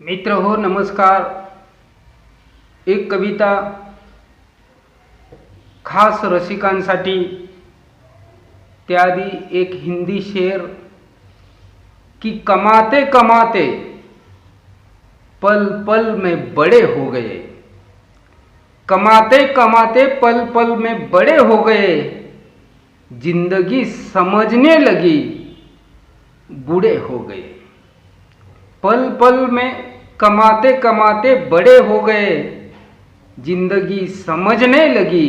मित्र हो, नमस्कार। एक कविता खास रसिकांसाठी, त्याआधी एक हिंदी शेर कि कमाते कमाते पल पल में बड़े हो गए। कमाते कमाते पल पल में बड़े हो गए। ज़िंदगी समझने लगी, बूढ़े हो गए। पल पल में कमाते कमाते बड़े हो गए। जिंदगी समजने लगी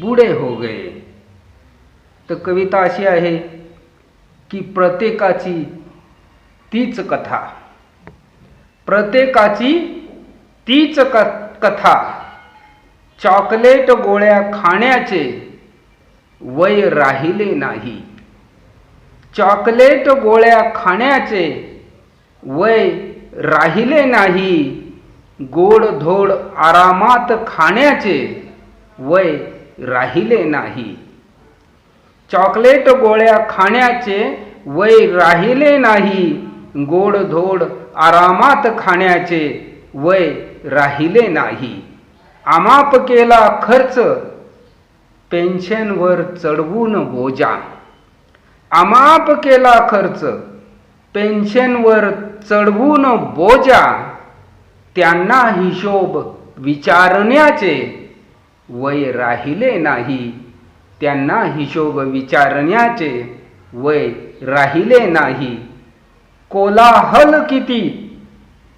बूढ़े हो गए। तर कविता अशी आहे की प्रत्येकाची तीच कथा। प्रत्येकाची तीच क कथा। चॉकलेट गोळ्या खाण्याचे वय राहिले नाही। चॉकलेट गोळ्या खाण्याचे वय राहिले नाही. गोड धोड आरामात खाण्याचे वय राहिले नाही. चॉकलेट गोळ्या खाण्याचे वय राहिले नाही. गोड धोड आरामात खाण्याचे वय राहिले नाही. आमाप केला खर्च पेन्शनवर चढवून बोजा. आमाप केला खर्च पेन्शनवर चढवून बोजा त्यांना हिशोब विचारण्याचे वय राहिले नाही. त्यांना हिशोब विचारण्याचे वय राहिले नाही. कोलाहल किती?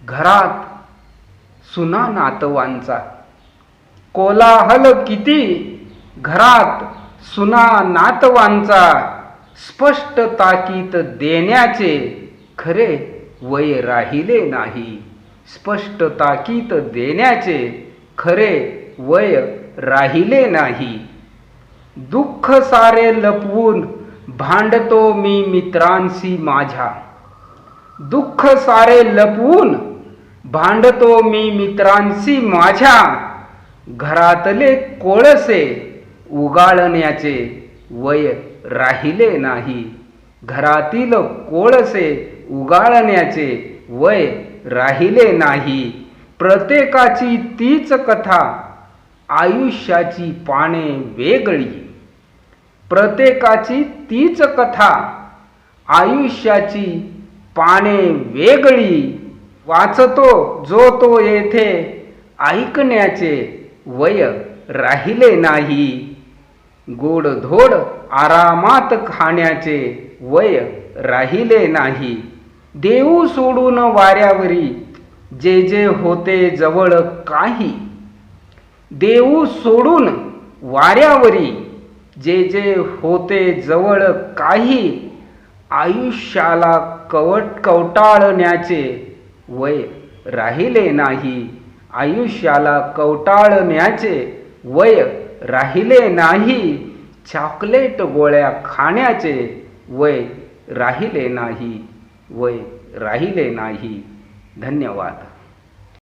घरात सुना नातवांचा. कोलाहल किती? घरात सुना नातवांचा. स्पष्ट ताकीद देण्याचे खरे वय राहिले नाही. स्पष्ट ताकीद देण्याचे खरे वय राहिले नाही. दुःख सारे लपवून भांडतो मी मित्रांशी माझ्या. दुःख सारे लपवून भांडतो मी मित्रांशी माझ्या. घरातले कोळसे उगाळण्याचे वय राहिले नाही. घरातील कोळसे उगाळण्याचे वय राहिले नाही. प्रत्येकाची तीच कथा आयुष्याची पाने वेगळी. प्रत्येकाची तीच कथा आयुष्याची पाने वेगळी. वाचतो जो तो येथे ऐकण्याचे वय राहिले नाही. गोडधोड आरामात खाण्याचे वय राहिले नाही. देऊ सोडून वाऱ्यावरी जे जे होते जवळ काही. देऊ सोडून वाऱ्यावरी जे जे होते जवळ काही. आयुष्याला कवट कवटाळण्याचे वय राहिले नाही. आयुष्याला कवटाळण्याचे वय राहिले नाही. चॉकलेट गोळ्या खाण्याचे वय राहिले नाही. वय राहिले नाही. धन्यवाद.